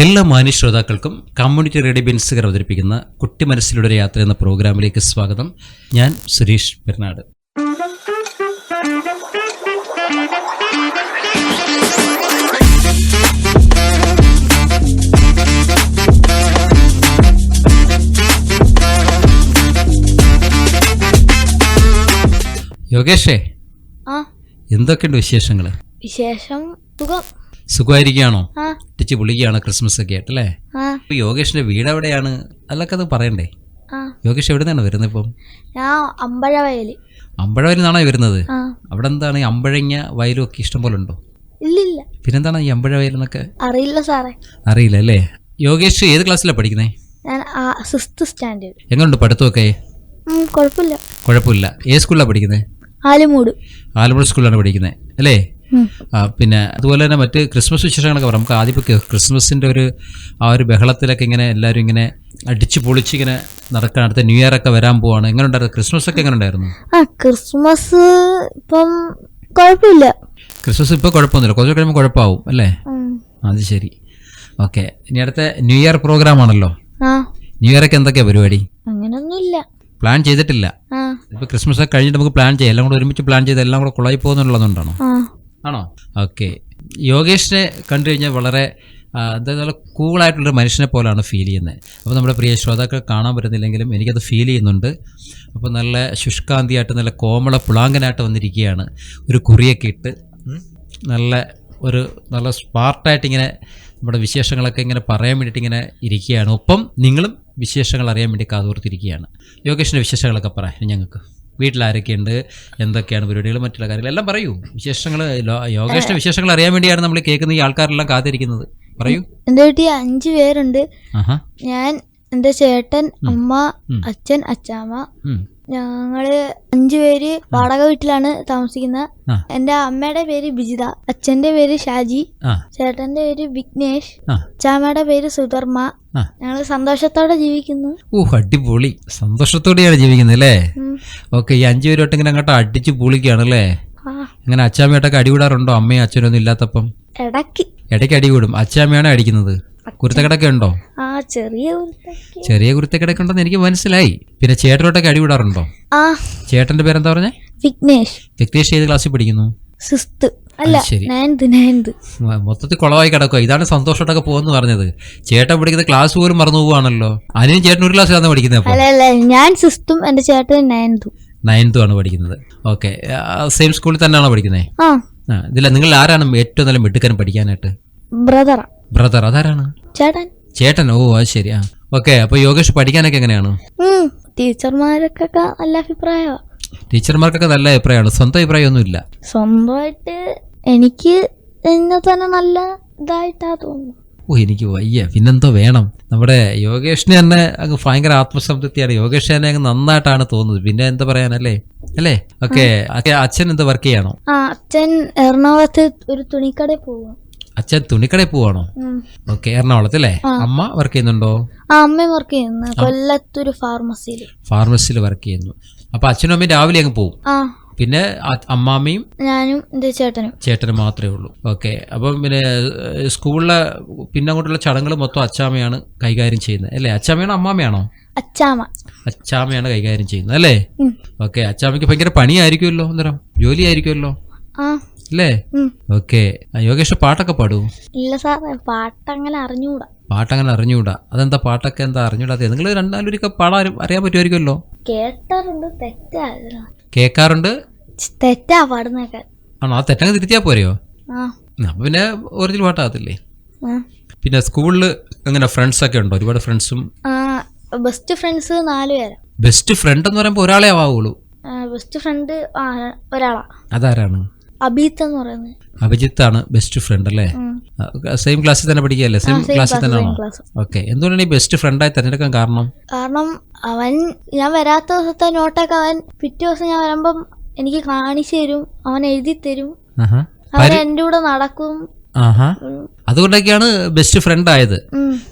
എല്ലാ മാന്യ ശ്രോതാക്കൾക്കും കമ്മ്യൂണിറ്റി റേഡിയോ ബെൻസുകർ അവതരിപ്പിക്കുന്ന കുട്ടി മനസ്സിലൂടെ യാത്ര എന്ന പ്രോഗ്രാമിലേക്ക് സ്വാഗതം. ഞാൻ സുരേഷ് പെരുന്നാട്. യോഗേഷേ എന്തൊക്കെയുണ്ട് വിശേഷങ്ങൾ വിശേഷം സുഖം. സുഖമായിരിക്കുകയാണോ? ആ അടിച്ച് പൊളിക്കുകയാണോ ക്രിസ്മസ് ഒക്കെ ആയിട്ട് അല്ലേ? ഇപ്പൊ യോഗേഷിന്റെ വീട് എവിടെയാണ്? അതൊക്കെ അത് പറയണ്ടേ? യോഗേഷ് എവിടെ നിന്നാണ് വരുന്നത് ഇപ്പം? ഞാൻ അമ്പഴ വയൽ അമ്പഴവയലിൽ നിന്നാണോ വരുന്നത്? അവിടെ എന്താണ് ഈ അമ്പഴങ്ങ വയലും ഒക്കെ ഇഷ്ടം പോലെ ഉണ്ടോ? ഇല്ലില്ല. പിന്നെന്താണ് ഈ അമ്പഴവയൽ എന്നൊക്കെ? അറിയില്ല സാറേ. അറിയില്ല അല്ലേ? യോഗേഷ് ഏത് ക്ലാസ്സിലാണ് പഠിക്കുന്നത് ഞാൻ ആ സിക്സ്ത് സ്റ്റാൻഡേർഡ് എങ്ങനെയുണ്ട് പഠിത്തമൊക്കെ? കുഴപ്പമില്ല. കുഴപ്പമില്ല. ഏത് സ്കൂളിലാണ് പഠിക്കുന്നത് ആലുമൂട്. ആലപ്പുഴ സ്കൂളിലാണ് പഠിക്കുന്നത് അല്ലേ? പിന്നെ അതുപോലെ തന്നെ മറ്റ് ക്രിസ്മസ് വിശേഷങ്ങളൊക്കെ പറയാം. നമുക്ക് ആദ്യം ഇപ്പോൾ ക്രിസ്മസിന്റെ ഒരു ആ ഒരു ബഹളത്തിലൊക്കെ ഇങ്ങനെ എല്ലാവരും ഇങ്ങനെ അടിച്ചു പൊളിച്ച് ഇങ്ങനെ നടക്കാൻ അടുത്ത ന്യൂ ഇയർ ഒക്കെ വരാൻ പോവാണ്. എങ്ങനെ ഉണ്ടായിരുന്നു ക്രിസ്മസ് ഒക്കെ എങ്ങനെ ഉണ്ടായിരുന്നു ആ ക്രിസ്മസ് ഇപ്പം കുഴപ്പമില്ല. ക്രിസ്മസ് ഇപ്പോൾ കുഴപ്പമൊന്നുമില്ല. കുറച്ച് കഴിയുമ്പോൾ കുഴപ്പമാവും അല്ലേ. അത് ശരി. ഓക്കെ. ഇനി അടുത്ത ന്യൂ ഇയർ പ്രോഗ്രാം ആണല്ലോ. ന്യൂ ഇയർ ഒക്കെ എന്തൊക്കെയാ പരിപാടി? അങ്ങനൊന്നുമില്ല. പ്ലാൻ ചെയ്തിട്ടില്ല. ഇപ്പൊ ക്രിസ്മസ് ഒക്കെ കഴിഞ്ഞിട്ട് നമുക്ക് പ്ലാൻ ചെയ്യാം. എല്ലാം കൂടെ ഒരുമിച്ച് പ്ലാൻ ചെയ്ത് എല്ലാം കൂടെ കുളായി പോകുന്നുള്ളതുകൊണ്ടാണോ? ആണോ? ഓക്കെ. യോഗേഷിനെ കണ്ടു കഴിഞ്ഞാൽ വളരെ എന്താ നല്ല കൂളായിട്ടുള്ളൊരു മനുഷ്യനെ പോലാണ് ഫീൽ ചെയ്യുന്നത്. അപ്പോൾ നമ്മുടെ പ്രിയ ശ്രോതാക്കൾ കാണാൻ പറ്റുന്നില്ലെങ്കിലും എനിക്കത് ഫീൽ ചെയ്യുന്നുണ്ട്. അപ്പോൾ നല്ല ശുഷ്കാന്തിയായിട്ട് നല്ല കോമള പുളാങ്കനായിട്ട് വന്നിരിക്കുകയാണ്. ഒരു കുറിയൊക്കെ ഇട്ട് നല്ല ഒരു നല്ല സ്മാർട്ടായിട്ട് ഇങ്ങനെ നമ്മുടെ വിശേഷങ്ങളൊക്കെ ഇങ്ങനെ പറയാൻ വേണ്ടിയിട്ട് ഇങ്ങനെ ഇരിക്കുകയാണ്. ഒപ്പം നിങ്ങളും വിശേഷങ്ങൾ അറിയാൻ വേണ്ടി കാതോർത്തിരിക്കുകയാണ്. യോഗേഷിന്റെ വിശേഷങ്ങളൊക്കെ പറയാം ഞങ്ങൾക്ക്. വീട്ടിലാരൊക്കെയുണ്ട്? എന്തൊക്കെയാണ് പരിപാടികൾ? മറ്റുള്ള കാര്യങ്ങൾ? എല്ലാം പറയൂ. വിശേഷങ്ങൾ യോഗേഷിന്റെ വിശേഷങ്ങൾ അറിയാൻ വേണ്ടിയാണ് നമ്മൾ കേൾക്കുന്ന ഈ ആൾക്കാരെല്ലാം കാത്തിരിക്കുന്നത്. പറയൂ. എന്റെ വീട്ടിൽ അഞ്ചു പേരുണ്ട്. ഞാൻ എന്റെ ചേട്ടൻ അമ്മ അച്ഛൻ അച്ചാമ്മ. ഞങ്ങൾ അഞ്ചു പേര് വാടക വീട്ടിലാണ് താമസിക്കുന്നത്. എന്റെ അമ്മയുടെ പേര് ബിജിത അച്ഛന്റെ പേര് ഷാജി ചേട്ടന്റെ പേര് വിഘ്നേഷ് ചാമയുടെ പേര് സുധർമ്മ. ഞങ്ങൾ സന്തോഷത്തോടെ ജീവിക്കുന്നു. ഓ അടിപൊളി. സന്തോഷത്തോടെയാണ് ജീവിക്കുന്നത് അല്ലേ. ഓക്കെ ഈ അഞ്ചു പേരോട്ട് ഇങ്ങനെ അങ്ങോട്ട് അടിച്ചു പൊളിക്കുകയാണ് അല്ലേ? ഇങ്ങനെ അച്ചാമ്മയോട്ടൊക്കെ അടിവിടാറുണ്ടോ അമ്മയും അച്ഛനൊന്നും ഇല്ലാത്തപ്പം? ഇടയ്ക്ക്. ഇടയ്ക്ക് അടി കൂടും. അച്ചാമ്മയാണ് അടിക്കുന്നത്? കുരുത്തക്കടൊക്കെ ഉണ്ടോ? ആ ചെറിയ കുരുത്തയ്ക്ക്. ചെറിയ കുരുത്തക്കടൊക്കെ ഉണ്ടെന്ന് എനിക്ക് മനസ്സിലായി. പിന്നെ ചേട്ടനോട്ടൊക്കെ അടിവിടാറുണ്ടോ ആ. ചേട്ടന്റെ പേരെന്താ പറഞ്ഞേ? വിഘ്നേഷ്. വിഘ്നേഷ് ഏത് ക്ലാസ്സിൽ പഠിക്കുന്നു? സിസ്ത് അല്ല ശരി. Ninth ninth. മൊത്തത്തിൽ കുളമായി കിടക്കുക ഇതാണ് സന്തോഷമായിട്ടൊക്കെ പോകുന്നു പറഞ്ഞത്. ചേട്ടൻ പഠിക്കുന്ന ക്ലാസ് പോലും മറന്നു പോവാണല്ലോ അനിയൻ ചേട്ടൻ ഒരു ക്ലാസ്സിലാണ് പഠിക്കുന്നത് അപ്പോൾ അല്ല അല്ല ഞാൻ സിസ്തും എന്റെ ചേട്ടൻ നയൻതും. നയൻത്തും ആണ് പഠിക്കുന്നത്. ഓക്കെ സെയിം സ്കൂളിൽ തന്നെയാണോ പഠിക്കുന്നത് ആ. ആ ഇതില്ല നിങ്ങൾ ആരാണ് ഏറ്റവും നല്ല മിടുക്കൻ പഠിക്കാനായിട്ട്? ബ്രദറാ ബ്രദർ അതാരാണ്? ചേട്ടൻ. ചേട്ടൻ? ഓ അത് ശരി ആ. ഓക്കെ അപ്പൊ യോഗേഷ് പഠിക്കാനൊക്കെ എങ്ങനെയാണ്? ഉം ടീച്ചർമാരൊക്കെ നല്ല അഭിപ്രായമാണ് ടീച്ചർമാർക്കൊക്കെ നല്ല അഭിപ്രായമാണ്. സ്വന്തം അഭിപ്രായമൊന്നുമില്ല. സ്വന്തമായിട്ട് എനിക്ക് എന്നെ തന്നെ നല്ല ഇതായിട്ടാ തോന്നുന്നു. ഓ എനിക്ക് വയ്യ. പിന്നെന്തോ വേണം. നമ്മുടെ യോഗേഷിനെ തന്നെ അങ്ങ് ഭയങ്കര ആത്മസംതൃപ്തിയാണ്. യോഗേഷ് തന്നെ അങ്ങ് നന്നായിട്ടാണ് തോന്നുന്നത്. പിന്നെ എന്താ പറയാനല്ലേ? അല്ലേ? ഓക്കെ അച്ഛൻ എന്താ വർക്ക് ചെയ്യാണോ? ആ അച്ഛൻ എറണാകുളത്ത് ഒരു തുണിക്കടയിൽ പോവാ അച്ഛൻ തുണിക്കടയിൽ പോവാണോ? ഓക്കെ എറണാകുളത്ത് അല്ലേ അമ്മ വർക്ക് ചെയ്യുന്നുണ്ടോ? അമ്മ വർക്ക് ചെയ്യുന്നു. കൊല്ലത്തൊരു ഫാർമസിയിൽ ഫാർമസിയിൽ വർക്ക് ചെയ്യുന്നു. അപ്പൊ അച്ഛനും അമ്മയും രാവിലെ അങ്ങ് പോകും പിന്നെ അമ്മാമ്മയും ഞാനും ചേട്ടനും. ചേട്ടനും മാത്രമേ ഉള്ളൂ. ഓക്കെ അപ്പം പിന്നെ സ്കൂളിലെ പിന്നെ അങ്ങോട്ടുള്ള ചടങ്ങുകൾ മൊത്തം അച്ചാമ്മയാണ് കൈകാര്യം ചെയ്യുന്നത്. അല്ലേ? അച്ചാമ്മയാണോ അമ്മാമ്മയാണോ? അച്ചാമ്മ അച്ചാമ്മയാണ് കൈകാര്യം ചെയ്യുന്നത് അല്ലേ. ഓക്കെ അച്ചാമ്മയ്ക്ക് ഭയങ്കര പണിയായിരിക്കുമല്ലോ അന്നേരം? ജോലി ആയിരിക്കുമല്ലോ ആ. അല്ലേ. ഓക്കെ. യോഗേഷ് പാട്ടൊക്കെ പാടൂ? ഇല്ല സാറേ പാട്ടങ്ങനെ അറിഞ്ഞൂടാ. പാട്ടങ്ങനെ അറിഞ്ഞുകൂടാ അതെന്താ പാട്ടൊക്കെ എന്താ അറിഞ്ഞൂടാതെ നിങ്ങൾ രണ്ടാലൊരിക്കൽ പാടാൻ അറിയാൻ പറ്റുമായിരിക്കുമല്ലോ? കേട്ടാറുണ്ട് തെറ്റാ കേൾക്കാറുണ്ട് തെറ്റാ പാടുന്നൊക്കെ ആണോ? ആ തെറ്റങ്ങ് തിരുത്തിയാ പോരെയോ? അപ്പൊ പിന്നെ ഒറിജിനൽ പാട്ടാകത്തില്ലേ? പിന്നെ സ്കൂളിൽ എങ്ങനെ ഫ്രണ്ട്സ് ഒക്കെ ഉണ്ടോ? ഒരുപാട് ഫ്രണ്ട്സും? ബെസ്റ്റ് ഫ്രണ്ട്സ് നാല് പേരാ. ബെസ്റ്റ് ഫ്രണ്ട് എന്ന് പറയുമ്പോൾ ഒരാളെ ആവുള്ളൂ ബെസ്റ്റ് ഫ്രണ്ട് ഒരാളാ. അതാരാണ്? അബീത്ത് എന്ന് പറയുന്നത്. അഭിജിത്താണ് ബെസ്റ്റ് ഫ്രണ്ട് അല്ലേ? സെയിം ക്ലാസ്സിൽ തന്നെ പഠിക്കുകയല്ലേ? സെയിം ക്ലാസ്സിൽ തന്നെ ആണോ ഓക്കെ എന്തുകൊണ്ടാണ് ഈ ബെസ്റ്റ് ഫ്രണ്ടായി തിരഞ്ഞെടുക്കാൻ കാരണം? കാരണം അവൻ ഞാൻ വരാത്ത ദിവസത്തെ നോട്ടൊക്കെ അവൻ പിറ്റേ ദിവസം ഞാൻ വരുമ്പം എനിക്ക് കാണിച്ചു തരും അവൻ എഴുതി തരും. അവൻ എന്റെ കൂടെ നടക്കും. അതുകൊണ്ടൊക്കെയാണ് ബെസ്റ്റ് ഫ്രണ്ട് ആയത്.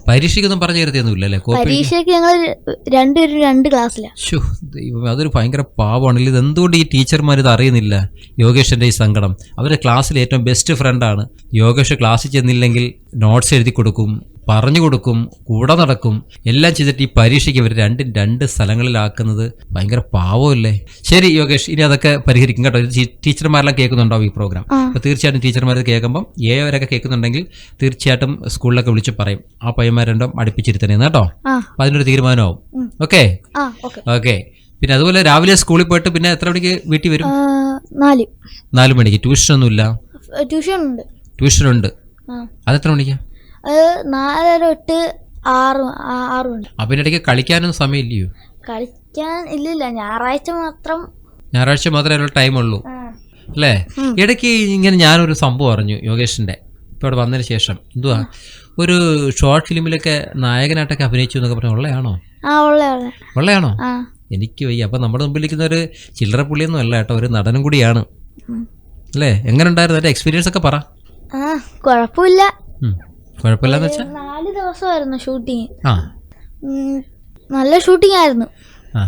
പരീക്ഷയ്ക്കൊന്നും പറഞ്ഞു തരുത്തിയൊന്നുമില്ല അല്ലേ? പരീക്ഷയ്ക്ക് ഞങ്ങൾ രണ്ടുപേരും രണ്ട് ക്ലാസ്സിലാണ് അതൊരു ഭയങ്കര പാവമാണ് ഇത് എന്തുകൊണ്ട് ഈ ടീച്ചർമാർ ഇത് അറിയുന്നില്ല? യോഗേഷിന്റെ ഈ സങ്കടം. അവരുടെ ക്ലാസ്സിൽ ഏറ്റവും ബെസ്റ്റ് ഫ്രണ്ടാണ് യോഗേഷ് ക്ലാസ്സിൽ ചെന്നില്ലെങ്കിൽ നോട്ട്സ് എഴുതി കൊടുക്കും. പറഞ്ഞു കൊടുക്കും കൂടെ നടക്കും. എല്ലാം ചെയ്തിട്ട് ഈ പരീക്ഷയ്ക്ക് ഇവർ രണ്ടും രണ്ട് സ്ഥലങ്ങളിലാക്കുന്നത് ഭയങ്കര പാവമല്ലേ? ശരി യോഗേഷ് ഇനി അതൊക്കെ പരിഹരിക്കും കേട്ടോ. ടീച്ചർമാരെല്ലാം കേൾക്കുന്നുണ്ടാവും ഈ പ്രോഗ്രാം അപ്പൊ അപ്പോൾ തീർച്ചയായിട്ടും ടീച്ചർമാർ കേൾക്കുമ്പോൾ ഏവരൊക്കെ കേൾക്കുന്നുണ്ടെങ്കിൽ തീർച്ചയായിട്ടും സ്കൂളിലൊക്കെ വിളിച്ച് പറയും. ആ പയ്യന്മാർ രണ്ടും അടുപ്പിച്ചിരുത്തണേന്ന് കേട്ടോ. അപ്പൊ അതിനൊരു തീരുമാനമാവും. ഓക്കെ? ഓക്കെ. പിന്നെ അതുപോലെ രാവിലെ സ്കൂളിൽ പോയിട്ട് പിന്നെ എത്ര മണിക്ക് വീട്ടിൽ വരും? നാല്. മണിക്ക്. ട്യൂഷനൊന്നുമില്ല? ട്യൂഷൻ ഉണ്ട് ട്യൂഷനുണ്ട്. ആ. അതെത്ര മണിക്കാ? അത് നാലര തൊട്ട് ആറ് ആറുണ്ട്. ഇടയ്ക്ക് കളിക്കാനൊന്നും സമയമില്ലയോ? കളിക്കാൻ ഇല്ലില്ല. ഞായറാഴ്ച മാത്രം. ഞായറാഴ്ച മാത്രമേ അതിനുള്ള ടൈം ഉള്ളൂ. അല്ലേ? ഇടയ്ക്ക് ഇങ്ങനെ ഞാനൊരു സംഭവം അറിഞ്ഞു യോഗേഷിന്റെ. ഇപ്പോൾ ഇവിടെ വന്നതിന് ശേഷം. എന്തുവാ? ഒരു ഷോർട്ട് ഫിലിമിലൊക്കെ നായകനായിട്ടൊക്കെ അഭിനയിച്ചു എന്നൊക്കെ പറഞ്ഞു ഉള്ളയാണോ? ഉള്ളയാണോ? എനിക്ക് വയ്യ. അപ്പം നമ്മുടെ മുമ്പിൽ ഇരിക്കുന്ന ഒരു ചില്ലറ പുള്ളിയൊന്നും അല്ല കേട്ടോ. ഒരു നടനും കൂടിയാണ്. അല്ലേ? എങ്ങനെ ഉണ്ടായിരുന്നു? എക്സ്പീരിയൻസ് ഒക്കെ പറ. കുഴപ്പമില്ല. കുഴപ്പമില്ലെന്ന് നാല് ദിവസമായിരുന്നു ഷൂട്ടിങ്. ആ. നല്ല ഷൂട്ടിംഗ് ആയിരുന്നു. ആ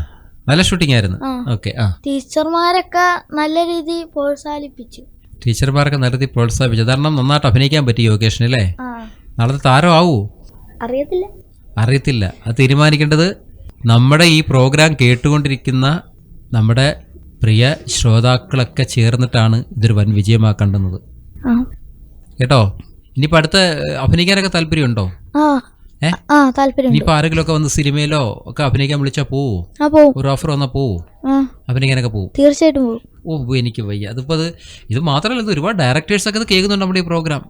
നല്ല ഷൂട്ടിംഗ് ആയിരുന്നു. ഓക്കെ ആ. ടീച്ചർമാരൊക്കെ നല്ല രീതിയിൽ പ്രോത്സാഹിപ്പിച്ചു. ടീച്ചർമാരൊക്കെ രീതി പ്രോത്സാഹിപ്പിച്ചു. കാരണം നന്നായിട്ട് അഭിനയിക്കാൻ പറ്റി യോഗേഷൻ അല്ലേ? നാളത്തെ താരം ആവൂ അറിയത്തില്ല. അറിയത്തില്ല. അത് തീരുമാനിക്കേണ്ടത് നമ്മുടെ ഈ പ്രോഗ്രാം കേട്ടുകൊണ്ടിരിക്കുന്ന നമ്മുടെ പ്രിയ ശ്രോതാക്കളൊക്കെ ചേർന്നിട്ടാണ് ഇതൊരു വൻ വിജയമാക്കേണ്ടുന്നത്. കേട്ടോ? ഇനിയിപ്പോൾ അടുത്ത അഭിനയിക്കാനൊക്കെ താല്പര്യമുണ്ടോ? ആ. ഏ? ആ താല്പര്യമുണ്ട്. ഇനിയിപ്പോൾ ആരെങ്കിലുമൊക്കെ വന്ന് സിനിമയിലോ ഒക്കെ അഭിനയിക്കാൻ വിളിച്ചാ പോവോ? ഒരു ഓഫർ വന്നാ പോവോ? അഭിനയിക്കാനൊക്കെ പോവും? തീർച്ചയായിട്ടും പോവും. ഓ എനിക്ക് വയ്യ. അതിപ്പോ അത് ഇത് മാത്രമല്ല ഇത് ഒരുപാട് ഡയറക്ടേഴ്സ് ഒക്കെ കേൾക്കുന്നുണ്ട് നമ്മുടെ ഈ പ്രോഗ്രാം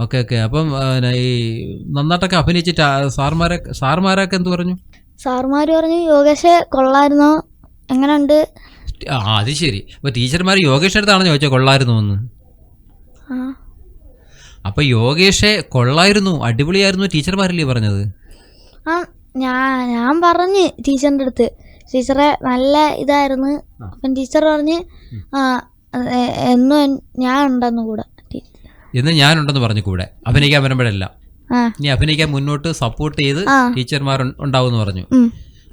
ഓക്കെ ഓക്കെ. അപ്പം ഈ നന്നായിട്ടൊക്കെ അഭിനയിച്ചിട്ട് സാർമാരെ സാർമാരൊക്കെ എന്ത് പറഞ്ഞു? സാർമാര് പറഞ്ഞു യോഗേഷ് കൊള്ളായിരുന്നോ എങ്ങനെയുണ്ട് ആ അത് ശരി. അപ്പോൾ ടീച്ചർമാർ യോഗേഷ് അടുത്താണ് ചോദിച്ചാൽ കൊള്ളായിരുന്നു എന്ന് ആ അപ്പോൾ യോഗേഷെ കൊള്ളായിരുന്നു അടിപൊളിയായിരുന്നു ടീച്ചർമാരല്ലേ പറഞ്ഞത്? ആ ഞാൻ ഞാൻ പറഞ്ഞ് ടീച്ചറിന്റെ അടുത്ത്. ടീച്ചറെ നല്ല ഇതായിരുന്നു. അപ്പം ടീച്ചർ പറഞ്ഞ് എന്നും ഞാൻ ഉണ്ടെന്ന് കൂടെ. ഞാൻ ഉണ്ടെന്ന് പറഞ്ഞു കൂടെ. അഭിനയിക്കാൻ വരുമ്പോഴല്ല. നീ ഇനി അഭിനയിക്കാൻ മുന്നോട്ട് സപ്പോർട്ട് ചെയ്ത്. ടീച്ചർമാർ ഉണ്ടാവും പറഞ്ഞു.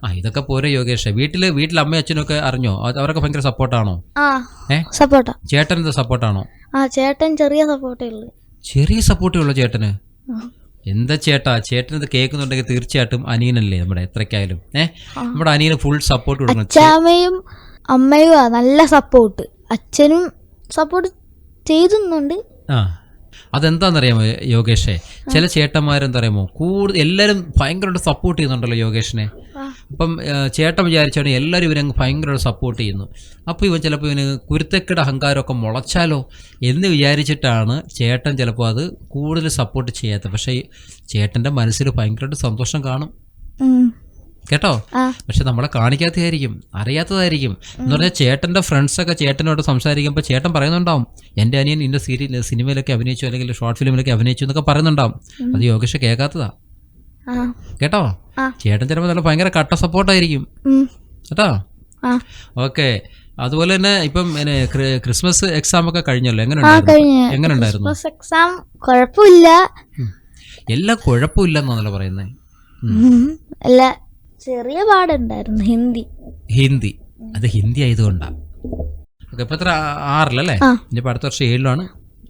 ആ ഇതൊക്കെ പോരെ യോഗേഷ്. വീട്ടിൽ വീട്ടിൽ അമ്മയും അച്ഛനൊക്കെ അറിഞ്ഞോ? അവരൊക്കെ ഭയങ്കര സപ്പോർട്ടാണോ സപ്പോർട്ടാ ചേട്ടൻ എന്താ സപ്പോർട്ടാണോ ആ ചേട്ടൻ ചെറിയ സപ്പോർട്ടേ ഉള്ളൂ. ചെറിയ സപ്പോർട്ടേ ഉള്ള ചേട്ടന് എന്താ ചേട്ടാ? ചേട്ടൻ ഇത് കേൾക്കുന്നുണ്ടെങ്കിൽ തീർച്ചയായിട്ടും അനിയനല്ലേ നമ്മുടെ എത്രക്കായാലും ഏഹ് നമ്മുടെ അനിയന് ഫുൾ സപ്പോർട്ട് കൊടുക്കണം. അച്ഛാമ്മയും അമ്മയും നല്ല സപ്പോർട്ട് അച്ഛനും സപ്പോർട്ട് ചെയ്തുന്നുണ്ട്. ആ. അതെന്താണെന്നറിയാമോ യോഗേഷേ? ചില ചേട്ടന്മാരെന്താ പറയുമോ കൂടുതൽ എല്ലാവരും ഭയങ്കരമായിട്ട് സപ്പോർട്ട് ചെയ്യുന്നുണ്ടല്ലോ യോഗേഷിനെ. അപ്പം ചേട്ടൻ വിചാരിച്ചാണ് എല്ലാവരും ഇവനെ ഭയങ്കര സപ്പോർട്ട് ചെയ്യുന്നു. അപ്പോൾ ഇവൻ ചിലപ്പോൾ ഇവന് കുരുത്തക്കിട അഹങ്കാരമൊക്കെ മുളച്ചാലോ എന്ന് വിചാരിച്ചിട്ടാണ് ചേട്ടൻ ചിലപ്പോൾ അത് കൂടുതൽ സപ്പോർട്ട് ചെയ്യാത്തത്. പക്ഷേ ചേട്ടന്റെ മനസ്സിൽ ഭയങ്കരമായിട്ട് സന്തോഷം കാണും. കേട്ടോ? പക്ഷെ നമ്മളെ കാണിക്കാത്തതായിരിക്കും അറിയാത്തതായിരിക്കും. എന്ന് പറഞ്ഞാൽ ചേട്ടന്റെ ഫ്രണ്ട്സൊക്കെ ചേട്ടനോട് സംസാരിക്കുമ്പോൾ ചേട്ടൻ പറയുന്നുണ്ടാവും എന്റെ അനിയൻ ഇന്ന സീരിയൽ സിനിമയിലൊക്കെ അഭിനയിച്ചു അല്ലെങ്കിൽ ഷോർട്ട് ഫിലിമിലൊക്കെ അഭിനയിച്ചു എന്നൊക്കെ പറയുന്നുണ്ടാവും. അത് യോഗേഷ് കേൾക്കാത്തതാ. ആ കേട്ടോ? ചേട്ടൻ ചിലപ്പോൾ നല്ല ഭയങ്കര കട്ട സപ്പോർട്ടായിരിക്കും ആയിരിക്കും. കേട്ടോ? ഓക്കെ. അതുപോലെ തന്നെ ഇപ്പം ക്രിസ്മസ് എക്സാം ഒക്കെ കഴിഞ്ഞല്ലോ? എങ്ങനെ എങ്ങനെ ഉണ്ടായിരുന്നു? എക്സാം കുഴപ്പമില്ല. എല്ലാം കുഴപ്പമില്ലെന്നാണല്ലോ പറയുന്നത്. അല്ല ചെറിയ പാടുണ്ടായിരുന്നു ഹിന്ദി. ഹിന്ദി. അത് ഹിന്ദി ആയതുകൊണ്ടാണ് ഓക്കെ ഇപ്പം എത്ര? ആറിലല്ലേ? ഇനിയിപ്പോ അടുത്ത വർഷം ഏഴിലാണ്.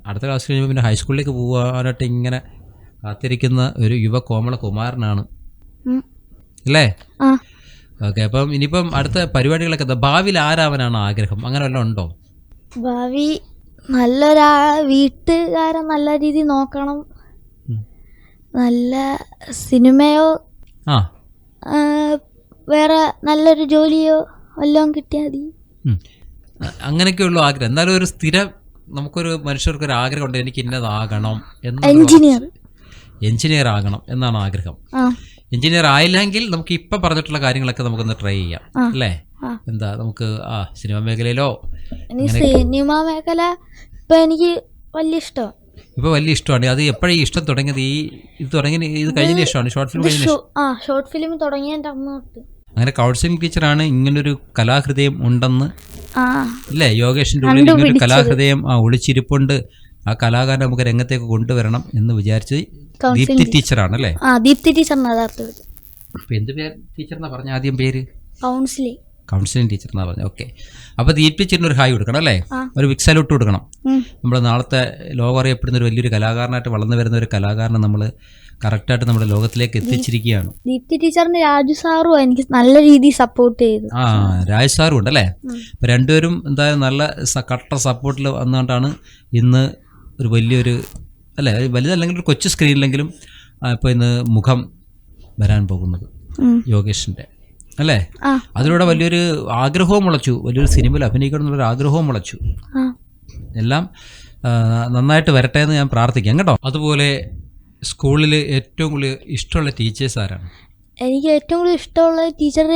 അടുത്ത ക്ലാസ് കഴിയുമ്പോൾ പിന്നെ ഹൈസ്കൂളിലേക്ക് പോകാനായിട്ട് ഇങ്ങനെ കാത്തിരിക്കുന്ന ഒരു യുവ കോമള കുമാരനാണ്. അല്ലേ ഓക്കെ അപ്പം ഇനിയിപ്പം അടുത്ത പരിപാടികളൊക്കെ എന്താ? ഭാവിയിൽ ആരാവനാണ് ആഗ്രഹം? അങ്ങനെ വല്ലതും ഉണ്ടോ? ഭാവി നല്ലൊരാ വീട്ടുകാരെ നല്ല രീതി നോക്കണം. നല്ല സിനിമയോ ആ. വേറെ നല്ലൊരു ജോലിയോ വല്ലതും കിട്ടിയാൽ മതി. അങ്ങനെയൊക്കെയുള്ള ആഗ്രഹം. എന്നാലും ഒരു സ്ഥിരം നമുക്കൊരു മനുഷ്യർക്ക് ഒരു ആഗ്രഹമുണ്ട്. എനിക്ക് ഇന്നതാകണം എന്ന് എഞ്ചിനീയർ. എഞ്ചിനീയർ ആകണം എന്നാണ് ആഗ്രഹം. എഞ്ചിനീയർ ആയില്ലെങ്കിൽ നമുക്ക് ഇപ്പൊ പറഞ്ഞിട്ടുള്ള കാര്യങ്ങളൊക്കെ നമുക്കൊന്ന് ട്രൈ ചെയ്യാം. അല്ലേ? എന്താ നമുക്ക് ആ സിനിമ മേഖലയിലോ? സിനിമ മേഖല ഇപ്പൊ എനിക്ക് വലിയ ഇഷ്ടം. ഇപ്പൊ വലിയ ഇഷ്ടമാണ്. അത് എപ്പോഴും ഈ ഇഷ്ടം തുടങ്ങിയത്? ഈ ഇത് തുടങ്ങി ഇത് കഴിഞ്ഞ ഇഷ്ടമാണ് ഷോർട്ട് ഫിലിം കഴിഞ്ഞ ഷോർട്ട് ഫിലിം തുടങ്ങിയ അങ്ങനെ കൗൺസിലിംഗ് ടീച്ചറാണ് ഇങ്ങനൊരു കലാഹൃദയം ഉണ്ടെന്ന് ആ. ഇല്ലേ യോഗേഷിന്റെ ഉള്ളിൽ ഇങ്ങനൊരു കലാഹൃദയം ആ ഒളിച്ചിരിപ്പുണ്ട്. ആ കലാകാരനെ നമുക്ക് രംഗത്തേക്ക് കൊണ്ടുവരണം എന്ന് വിചാരിച്ച് ദീപ്തി ടീച്ചറാണ് അല്ലേ ആ ദീപ്തി ടീച്ചറിന് യഥാർത്ഥ എന്ത് പേര് ടീച്ചർ എന്നാ പറഞ്ഞ ആദ്യം പേര്? കൗൺസിലിംഗ് കൗൺസിലിംഗ് ടീച്ചർ എന്നാ പറഞ്ഞു ഓക്കെ അപ്പോൾ ദീപ്തി ടീച്ചറിന് ഒരു ഹായ് കൊടുക്കണം അല്ലേ? ഒരു ഒരു വിക്സലോട്ട് കൊടുക്കണം. ഉം. നമ്മുടെ നാളത്തെ ലോകം അറിയപ്പെടുന്ന ഒരു വലിയൊരു കലാകാരനായിട്ട് വളർന്നു വരുന്ന ഒരു കലാകാരനെ നമ്മൾ കറക്റ്റായിട്ട് നമ്മുടെ ലോകത്തിലേക്ക് എത്തിച്ചിരിക്കുകയാണ്. ദീപ്തി ടീച്ചറിന് രാജു സാറും എനിക്ക് നല്ല രീതിയിൽ സപ്പോർട്ട് ചെയ്തു. ആ രാജു സാറും ഉണ്ടല്ലേ? അല്ലേ അപ്പോൾ രണ്ടുപേരും എന്തായാലും നല്ല കട്ട സപ്പോർട്ടിൽ വന്നുകൊണ്ടാണ് ഇന്ന് ഒരു വലിയൊരു അല്ലേ? വലുതല്ലെങ്കിൽ ഒരു കൊച്ചു സ്ക്രീനിലെങ്കിലും ഇപ്പോൾ ഇന്ന് മുഖം വരാൻ പോകുന്നത് യോഗേഷിന്റെ. യോഗേഷിന്റെ അല്ലേ അതിലൂടെ വലിയൊരു ആഗ്രഹവും മുളച്ചു. വലിയൊരു സിനിമയിൽ അഭിനയിക്കണം എന്നുള്ളൊരു ആഗ്രഹവും മുളച്ചു. എല്ലാം നന്നായിട്ട് വരട്ടെ എന്ന് ഞാൻ പ്രാർത്ഥിക്കാം. കേട്ടോ? അതുപോലെ സ്കൂളിൽ ഏറ്റവും കൂടുതൽ ഇഷ്ടമുള്ള ടീച്ചേഴ്സ് ആരാണ്? എനിക്ക് ഏറ്റവും കൂടുതൽ ഇഷ്ടമുള്ള ടീച്ചർ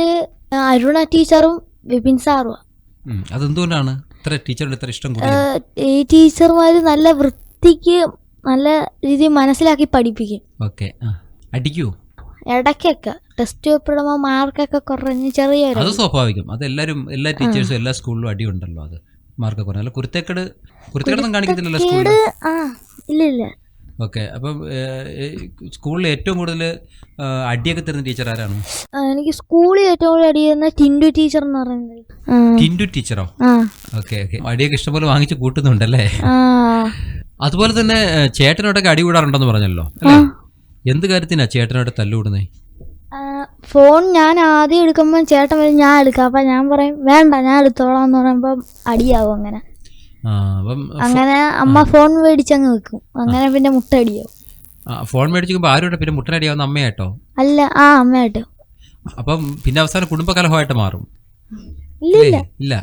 അരുണ ടീച്ചറും വിപിൻ സാറും അതെന്തുകൊണ്ടാണ്? ഇത്ര ടീച്ചറുടെ ഇത്ര ഇഷ്ടം ഈ ടീച്ചർമാർ നല്ല വൃത്തിക്ക് നല്ല രീതിയിൽ മനസ്സിലാക്കി പഠിപ്പിക്കും. ഓക്കെ അടിക്കൂ? ഇടയ്ക്കൊക്കെ ടെസ്റ്റ് പേപ്പറിടുമ്പോൾ മാർക്കൊക്കെ കുറഞ്ഞ് ചെറിയ അത് സ്വാഭാവികം. അത് എല്ലാവരും എല്ലാ ടീച്ചേഴ്സും എല്ലാ സ്കൂളിലും അടിയുണ്ടല്ലോ അത്. മാർക്ക് കുറഞ്ഞ. അല്ല കുരുത്തേക്കടൊന്നും കാണിക്കത്തില്ലല്ലോ ഇല്ല ഇല്ല ഓക്കെ. അപ്പം സ്കൂളിൽ ഏറ്റവും കൂടുതൽ അടിയൊക്കെ തരുന്ന ടീച്ചർ ആരാണ്? എനിക്ക് സ്കൂളിൽ ഏറ്റവും കൂടുതൽ അടി തരുന്ന ടിൻഡു ടീച്ചർ എന്ന് പറയുന്നത്. ടിൻഡു ടീച്ചറോ? Okay okay. അടിയൊക്കെ ഇഷ്ടംപോലെ വാങ്ങിച്ച് കൂട്ടുന്നുണ്ടല്ലേ? അതുപോലെ തന്നെ ചേട്ടനോടൊക്കെ അടി കൂടാറുണ്ടെന്ന് പറഞ്ഞല്ലോ. അല്ലേ? എന്ത് കാര്യത്തിനാ ചേട്ടനോട് തല്ലുകൂടുന്നേ ഫോൺ ഞാൻ ആദ്യം എടുക്കുമ്പോൾ ചേട്ടൻ വരും ഞാൻ എടുക്കാം. അപ്പം ഞാൻ പറയും വേണ്ട ഞാൻ എടുത്തോളാം എന്ന് പറയുമ്പോൾ അടിയാവും അങ്ങനെ. അങ്ങനെ അമ്മ ഫോൺ മേടിച്ചങ്ങ് വെക്കും. അങ്ങനെ പിന്നെ മുട്ട അടിയാവും ആ, ഫോൺ മേടിച്ചു ആരോടെ പിന്നെ മുട്ടനടിയാവുന്ന അമ്മയായിട്ടോ? അല്ല ആ അമ്മയായിട്ടോ. അപ്പം പിന്നെ അവസാനം കുടുംബകലഹമായിട്ട് മാറും. ഇല്ല ഇല്ല?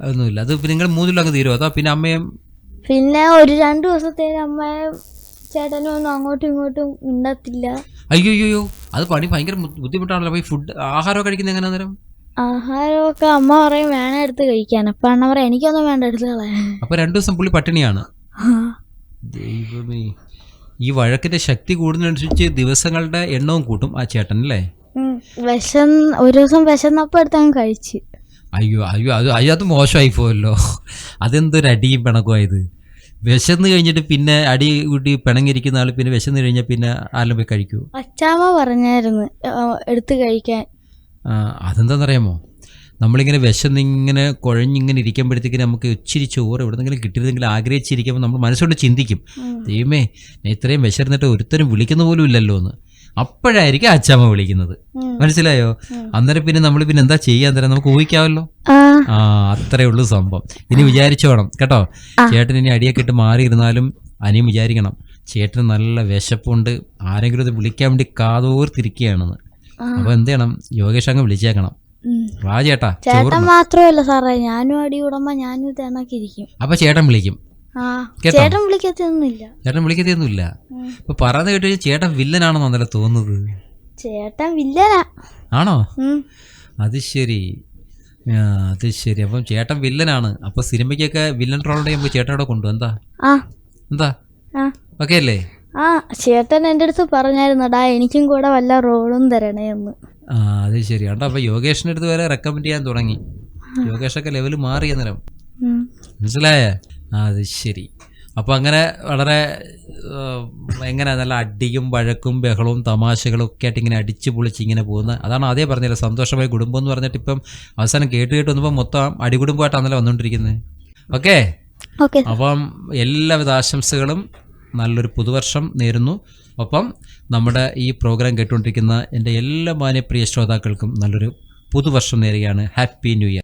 അതൊന്നുമില്ല. അത് നിങ്ങൾ മൂന്നിലും അങ്ങ് തീരുമോ അതോ പിന്നെ അമ്മയും പിന്നെ ഒരു രണ്ടു ദിവസത്തേന് അമ്മയും ചേട്ടനും ഒന്നും അങ്ങോട്ടും ഇങ്ങോട്ടും ഉണ്ടത്തില്ല അയ്യോ അയ്യോ അത് പണി ഭയങ്കര ബുദ്ധിമുട്ടാണല്ലോ. ഈ ഫുഡ് ആഹാരം കഴിക്കുന്ന എങ്ങനെ നേരം ആഹാരമൊക്കെ അമ്മ പറയും വേണം എടുത്ത് കഴിക്കാൻ. അപ്പൊ അണ്ണ പറയാം എനിക്കൊന്നും വേണ്ട എടുത്ത് കളയാൻ. അപ്പോൾ രണ്ടു ദിവസം പുള്ളി പട്ടിണിയാണ്. ദൈവമേ. ഈ വഴക്കിന്റെ ശക്തി കൂടുന്നതനുസരിച്ച് ദിവസങ്ങളുടെ എണ്ണവും കൂട്ടും ആ ചേട്ടൻ അല്ലേ. വിശന്ന് ഒരു ദിവസം വിശന്നപ്പോ എടുത്ത് അങ്ങ് കഴിച്ച്. അയ്യോ അയ്യോ അത് അയ്യോ അത് മോശമായി പോയല്ലോ. അതെന്തൊരു അടിയും പിണക്കുമായത് വിശന്ന് കഴിഞ്ഞിട്ട് പിന്നെ അടി കൂട്ടി പിണങ്ങിരിക്കുന്ന ആൾ പിന്നെ വിശന്ന് കഴിഞ്ഞാൽ പിന്നെ ആരും പോയി കഴിക്കൂ? അച്ചാമ്മ പറഞ്ഞായിരുന്നു എടുത്തു കഴിക്കാൻ. അതെന്താണെന്നറിയാമോ? നമ്മളിങ്ങനെ വിശന്നിങ്ങനെ കുഴഞ്ഞിങ്ങനെ ഇരിക്കുമ്പോഴത്തേക്ക് നമുക്ക് ഇച്ചിരി ചോറ് എവിടെന്നെങ്കിലും കിട്ടിയിരുന്നെങ്കിൽ ആഗ്രഹിച്ചിരിക്കുമ്പോൾ നമ്മൾ മനസ്സുകൊണ്ട് ചിന്തിക്കും. ദൈവമേ ഞാൻ ഇത്രയും വിശന്നിട്ട് ഒരുത്തരും വിളിക്കുന്ന പോലും ഇല്ലല്ലോ എന്ന്. അപ്പോഴായിരിക്കും അച്ചാമ്മ വിളിക്കുന്നത്. മനസ്സിലായോ? അന്നേരം പിന്നെ നമ്മൾ പിന്നെ എന്താ ചെയ്യാൻ തരാം? നമുക്ക് ഊഹിക്കാമല്ലോ? ആ. അത്രേ ഉള്ളൂ സംഭവം. ഇനി വിചാരിച്ചോണം കേട്ടോ? ചേട്ടൻ ഇനി അടിയൊക്കെ ഇട്ട് മാറിയിരുന്നാലും അനിയും വിചാരിക്കണം ചേട്ടന് നല്ല വിശപ്പുണ്ട് ആരെങ്കിലും ഇത് വിളിക്കാൻ വേണ്ടി കാതോർത്തിരിക്കുകയാണെന്ന്. അപ്പൊ എന്ത് ചെയ്യണം യോഗേഷ് അങ്ങ് വിളിച്ചേക്കണം. വാ ചേട്ടാ ചേട്ടൻ മാത്രല്ല മാത്രമല്ല സാറേ ഞാനും അടി ഉടമ്പ ഞാനും ഇത് അപ്പൊ ചേട്ടൻ വിളിക്കും. ചേട്ടൻ വിളിക്കത്തൊന്നുമില്ല. ചേട്ടൻ വിളിക്കത്തൊന്നുമില്ല. ഇപ്പൊ പറയുന്നത് കേട്ട് ചേട്ടൻ വില്ലനാണെന്നോ അന്നേരം തോന്നുന്നത്. ചേട്ടൻ വില്ലനാ. ആണോ. അത് ശരി. അത് ശരി. അപ്പം ചേട്ടൻ വില്ലനാണ്. അപ്പൊ സിനിമയ്ക്കൊക്കെ വില്ലൻ റോൾ ചെയ്യുമ്പോൾ ചേട്ടനോടെ കൊണ്ടു എന്താ? എന്താ? ഓക്കെ അല്ലേ? ആ ചേട്ടൻ എന്റെ അടുത്ത് പറഞ്ഞായിരുന്നടാ എനിക്കും കൂടെ വല്ല റോളും തരണേ എന്ന്. ആ അത് ശരി. അപ്പൊ യോഗേഷിന്റെ അടുത്ത് വരെ റെക്കമെൻഡ് ചെയ്യാൻ തുടങ്ങി. യോഗേഷൊക്കെ ലെവൽ മാറിയ നേരം മനസ്സിലായേ? അത് ശരി. അപ്പോൾ അങ്ങനെ വളരെ എങ്ങനെ നല്ല അടിയും വഴക്കും ബഹളവും തമാശകളും ഒക്കെ ആയിട്ട് ഇങ്ങനെ അടിച്ച് പൊളിച്ച് ഇങ്ങനെ പോകുന്നത് അതാണ് അതേ പറഞ്ഞില്ല സന്തോഷമായ കുടുംബം എന്ന് പറഞ്ഞിട്ട് ഇപ്പം അവസാനം കേട്ട് കേട്ട് വന്നപ്പോൾ മൊത്തം അടികുടുംബമായിട്ടാണല്ലോ വന്നുകൊണ്ടിരിക്കുന്നത് ഓക്കെ? ഓക്കെ. അപ്പം എല്ലാവിധ ആശംസകളും നല്ലൊരു പുതുവർഷം നേരുന്നു. ഒപ്പം നമ്മുടെ ഈ പ്രോഗ്രാം കേട്ടുകൊണ്ടിരിക്കുന്ന എന്റെ എല്ലാ മാന്യപ്രിയ ശ്രോതാക്കൾക്കും നല്ലൊരു പുതുവർഷം നേരുകയാണ്. Happy new year